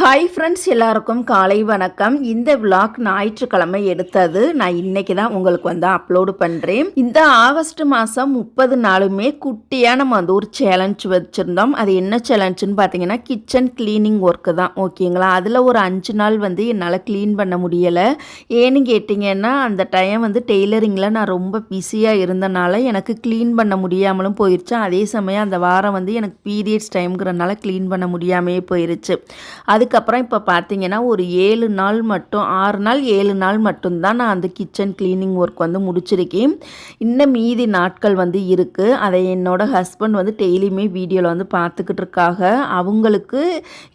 Hi friends எல்லாருக்கும் காலை வணக்கம். இந்த விளாக் ஞாயிற்றுக்கிழமை எடுத்தது. நான் இன்னைக்கு தான் உங்களுக்கு வந்து அப்லோடு பண்ணுறேன் இந்த ஆகஸ்ட் மாதம் முப்பது நாளுமே குட்டியாக நம்ம வந்து ஒரு சேலஞ்ச் வச்சுருந்தோம். அது என்ன சேலஞ்சுன்னு பார்த்தீங்கன்னா கிச்சன் க்ளீனிங் ஒர்க்கு தான். ஓகேங்களா அதில் ஒரு அஞ்சு நாள் வந்து என்னால் க்ளீன் பண்ண முடியலை. ஏன்னு கேட்டிங்கன்னா அந்த டைம் வந்து டெய்லரிங்கில் நான் ரொம்ப பிஸியாக இருந்தனால எனக்கு க்ளீன் பண்ண முடியாமலும் போயிடுச்சு அதே சமயம் அந்த வாரம் வந்து எனக்கு பீரியட்ஸ் டைம்ங்கிறனால க்ளீன் பண்ண முடியாமே போயிருச்சு. அதுக்கப்புறம் இப்போ பார்த்தீங்கன்னா ஒரு ஏழு நாள் மட்டும் ஆறு நாள் ஏழு நாள் மட்டும்தான் நான் அந்த கிச்சன் க்ளீனிங் ஒர்க் வந்து முடிச்சிருக்கேன். இன்னும் மீதி நாட்கள் வந்து இருக்குது அதை என்னோட ஹஸ்பண்ட் வந்து டெய்லியுமே வீடியோவில் வந்து பார்த்துக்கிட்டு இருக்காங்க. அவங்களுக்கு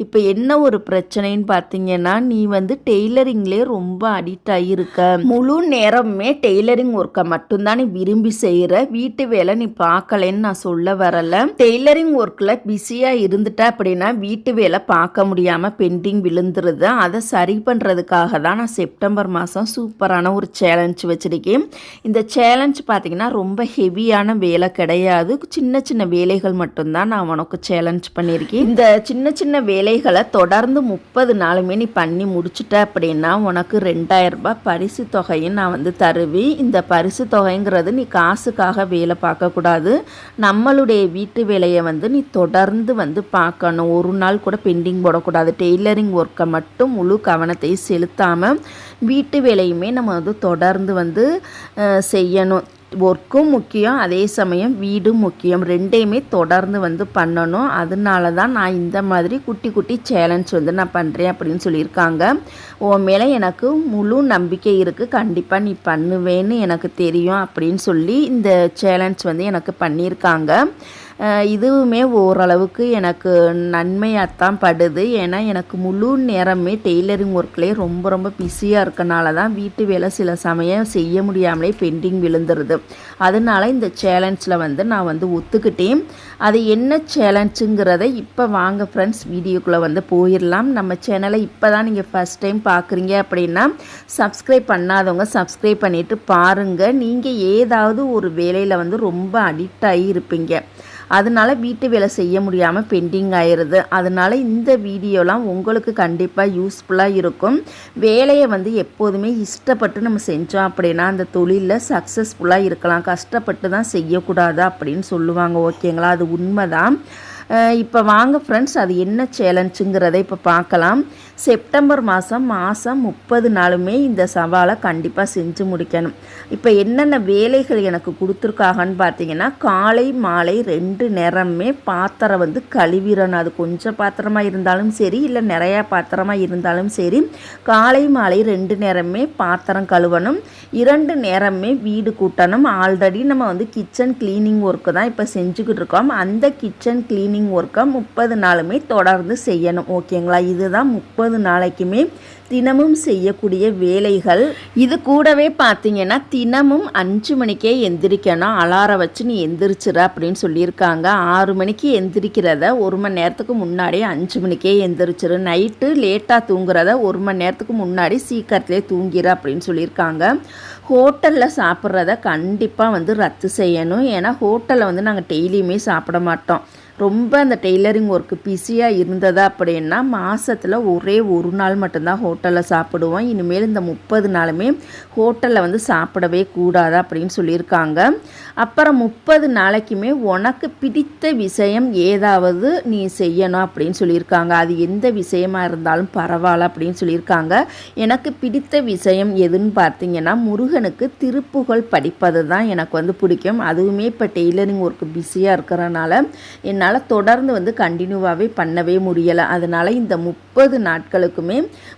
இப்போ என்ன ஒரு பிரச்சனைன்னு பார்த்தீங்கன்னா நீ வந்து டெய்லரிங்லேயே ரொம்ப அடிக்ட் ஆகியிருக்க முழு நேரமே டெய்லரிங் ஒர்க்கை மட்டும்தான் நீ விரும்பி செய்கிற வீட்டு வேலை நீ பார்க்கலன்னு நான் சொல்ல வரல. டெய்லரிங் ஒர்க்கில் பிஸியாக இருந்துட்ட அப்படின்னா வீட்டு வேலை பார்க்க முடியாமல் பெண்டிங் விழுந்துருது. அதை சரி பண்ணுறதுக்காக தான் நான் செப்டம்பர் மாதம் சூப்பரான ஒரு சேலஞ்ச் வச்சுருக்கேன். இந்த சேலஞ்ச் பார்த்திங்கன்னா ரொம்ப ஹெவியான வேலை கிடையாது. சின்ன சின்ன வேலைகள் மட்டும்தான் நான் உனக்கு சேலஞ்ச் பண்ணியிருக்கேன் இந்த சின்ன சின்ன வேலைகளை தொடர்ந்து முப்பது நாளுமே நீ பண்ணி முடிச்சுட்ட அப்படின்னா உனக்கு ரெண்டாயிரரூபா பரிசு தொகையும் நான் வந்து தருவேன். இந்த பரிசு தொகைங்கிறது நீ காசுக்காக வேலை பார்க்கக்கூடாது. நம்மளுடைய வீட்டு வேலையை வந்து நீ தொடர்ந்து வந்து பார்க்கணும். ஒரு நாள் கூட பெண்டிங் போடக்கூடாது. டெய்லரிங் ஒர்க்கை மட்டும் முழு கவனத்தை செலுத்தாமல் வீட்டு வேலையுமே நம்ம வந்து தொடர்ந்து வந்து செய்யணும். ஒர்க்கும் முக்கியம் அதே சமயம் வீடும் முக்கியம். ரெண்டையுமே தொடர்ந்து வந்து பண்ணணும். அதனால தான் நான் இந்த மாதிரி குட்டி குட்டி சேலஞ்ச் வந்து நான் பண்ணுறேன் அப்படின்னு சொல்லியிருக்காங்க. உன் மேலே எனக்கு முழு நம்பிக்கை இருக்குது கண்டிப்பாக நீ பண்ணுவேன்னு எனக்கு தெரியும் அப்படின்னு சொல்லி இந்த சேலஞ்ச் வந்து எனக்கு பண்ணியிருக்காங்க. இதுவுமே ஓரளவுக்கு எனக்கு நன்மையாகத்தான் படுது. ஏன்னா எனக்கு முழு நேரமே டெய்லரிங் ஒர்க்லேயே ரொம்ப ரொம்ப பிஸியாக இருக்கனால தான் வீட்டு வேலை சில சமயம் செய்ய முடியாமலே பெண்டிங் விழுந்துருது. அதனால இந்த சேலஞ்சில் வந்து நான் வந்து ஒத்துக்கிட்டேன். அது என்ன சேலஞ்சுங்கிறத இப்போ வாங்க ஃப்ரெண்ட்ஸ் வீடியோக்குள்ளே வந்து போயிடலாம் நம்ம சேனலை இப்போ தான் நீங்கள் ஃபஸ்ட் டைம் பார்க்குறீங்க அப்படின்னா சப்ஸ்கிரைப் பண்ணாதவங்க சப்ஸ்கிரைப் பண்ணிவிட்டு பாருங்கள் நீங்கள் ஏதாவது ஒரு வேலையில் வந்து ரொம்ப அடிக்ட் ஆகி இருப்பீங்க அதனால வீட்டு வேலை செய்ய முடியாமல் பெண்டிங் ஆயிடுது அதனால இந்த வீடியோலாம் உங்களுக்கு கண்டிப்பாக யூஸ்ஃபுல்லாக இருக்கும். வேலையை வந்து எப்போதுமே இஷ்டப்பட்டு நம்ம செஞ்சோம் அப்படின்னா அந்த தொழிலில் சக்ஸஸ்ஃபுல்லாக இருக்கலாம். கஷ்டப்பட்டு தான் செய்யக்கூடாது அப்படின்னு சொல்லுவாங்க. ஓகேங்களா? அது உண்மைதான். இப்போ வாங்க ஃப்ரெண்ட்ஸ் அது என்ன சேலஞ்சுங்கிறத இப்போ பார்க்கலாம். செப்டம்பர் மாதம் மாதம் முப்பது நாளுமே இந்த சவாலை கண்டிப்பாக செஞ்சு முடிக்கணும். இப்போ என்னென்ன வேலைகள் எனக்கு கொடுத்துருக்காங்கன்னு பார்த்தீங்கன்னா காலை மாலை ரெண்டு நேரமே பாத்திரம் வந்து கழுவிடணும். அது கொஞ்சம் பாத்திரமாக இருந்தாலும் சரி இல்லை நிறையா பாத்திரமாக இருந்தாலும் சரி காலை மாலை ரெண்டு நேரமே பாத்திரம் கழுவணும். இரண்டு நேரமே வீடு கூட்டணும். ஆல்ரெடி நம்ம வந்து கிச்சன் க்ளீனிங் ஒர்க்கு தான் இப்போ செஞ்சுக்கிட்டு இருக்கோம். அந்த கிச்சன் க்ளீனிங் ஒர்க்கை முப்பது நாளுமே தொடர்ந்து செய்யணும் ஓகேங்களா? இதுதான் முப்பது நாளைக்குமே தினமும் செய்யக்கூடிய வேலைகள். இது கூடவே பார்த்தீங்கன்னா தினமும் அஞ்சு மணிக்கே எந்திரிக்கணும். அலாரம் வச்சு நீ எந்திரிச்சிட அப்படின்னு சொல்லியிருக்காங்க. ஆறு மணிக்கு எந்திரிக்கிறத ஒரு மணி நேரத்துக்கு முன்னாடி அஞ்சு மணிக்கே எந்திரிச்சிரு. நைட்டு லேட்டாக தூங்குறத ஒரு மணி நேரத்துக்கு முன்னாடி சீக்கிரத்திலே தூங்கிடு அப்படின்னு சொல்லியிருக்காங்க. ஹோட்டலில் சாப்பிட்றத கண்டிப்பாக வந்து ரத்து செய்யணும். ஏன்னா ஹோட்டலில் வந்து நாங்கள் டெய்லியுமே சாப்பிட மாட்டோம். ரொம்ப அந்த டெய்லரிங் ஒர்க்கு பிஸியாக இருந்தது அப்படின்னா மாதத்தில் ஒரே ஒரு நாள் மட்டும்தான் ஹோட்டலில் சாப்பிடுவோம். இனிமேல் இந்த முப்பது நாளுமே ஹோட்டலில் வந்து சாப்பிடவே கூடாது அப்படின்னு சொல்லியிருக்காங்க. அப்புறம் முப்பது நாளைக்குமே உனக்கு பிடித்த விஷயம் ஏதாவது நீ செய்யணும் அப்படின்னு சொல்லியிருக்காங்க. அது எந்த விஷயமாக இருந்தாலும் பரவாயில்ல அப்படின்னு சொல்லியிருக்காங்க. எனக்கு பிடித்த விஷயம் எதுன்னு பார்த்தீங்கன்னா முருகனுக்கு திருப்புகழ் படிப்பது தான் எனக்கு வந்து பிடிக்கும். அதுவுமே இப்போ டெய்லரிங் ஒர்க்கு பிஸியாக இருக்கிறனால என்ன என்னால் தொடர்ந்து வந்து கண்டினியூவாகவே பண்ணவே முடியலை. அதனால் இந்த முப்பது நாட்களுக்குமே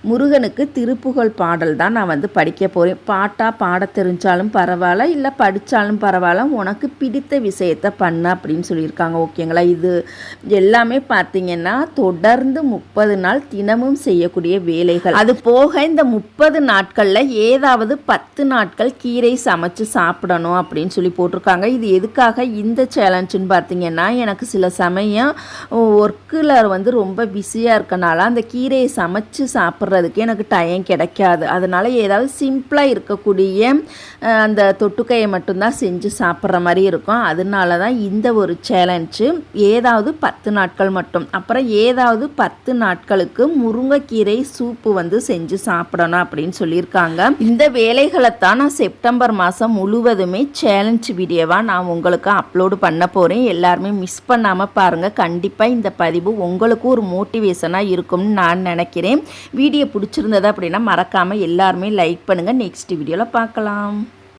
முருகனுக்கு திருப்புகழ் பாடல் தான் நான் வந்து படிக்க போகிறேன் பாட்டாக பாட தெரிஞ்சாலும் பரவாயில்ல இல்லை படித்தாலும் பரவாயில்ல உனக்கு பிடித்த விஷயத்தை பண்ண அப்படின்னு சொல்லியிருக்காங்க. ஓகேங்களா? இது எல்லாமே பார்த்தீங்கன்னா தொடர்ந்து முப்பது நாள் தினமும் செய்யக்கூடிய வேலைகள். அது போக இந்த முப்பது நாட்களில் ஏதாவது பத்து நாட்கள் கீரை சமைச்சு சாப்பிடணும் அப்படின்னு சொல்லி போட்டிருக்காங்க. இது எதுக்காக? இந்த சேலஞ்சுன்னு பார்த்தீங்கன்னா எனக்கு சில சமயம் ஒர்க்கில் வந்து ரொம்ப பிஸியாக இருக்கனால அந்த கீரையை சமைச்சு சாப்பிட்றதுக்கு எனக்கு டைம் கிடைக்காது. அதனால் ஏதாவது சிம்பிளாக இருக்கக்கூடிய அந்த தொட்டுக்கையை மட்டும்தான் செஞ்சு சாப்பிட்ற மாதிரி இருக்கும். அதனால தான் இந்த ஒரு சேலஞ்சு ஏதாவது பத்து நாட்கள் மட்டும். அப்புறம் ஏதாவது பத்து நாட்களுக்கு முருங்கைக்கீரை சூப்பு வந்து செஞ்சு சாப்பிடணும் அப்படின்னு சொல்லியிருக்காங்க. இந்த வேலைகளை தான் நான் செப்டம்பர் மாதம் முழுவதுமே சேலஞ்ச் வீடியோவாக நான் உங்களுக்கு அப்லோடு பண்ண போகிறேன் எல்லாருமே மிஸ் பண்ணாமல் பாருங்கள் கண்டிப்பாக இந்த பதிவு உங்களுக்கும் ஒரு மோட்டிவேஷனாக இருக்கும்னு நான் நினைக்கிறேன். வீடியோ பிடிச்சிருந்தது அப்படின்னா மறக்காமல் எல்லாருமே லைக் பண்ணுங்கள் நெக்ஸ்ட் வீடியோவில் பார்க்கலாம்.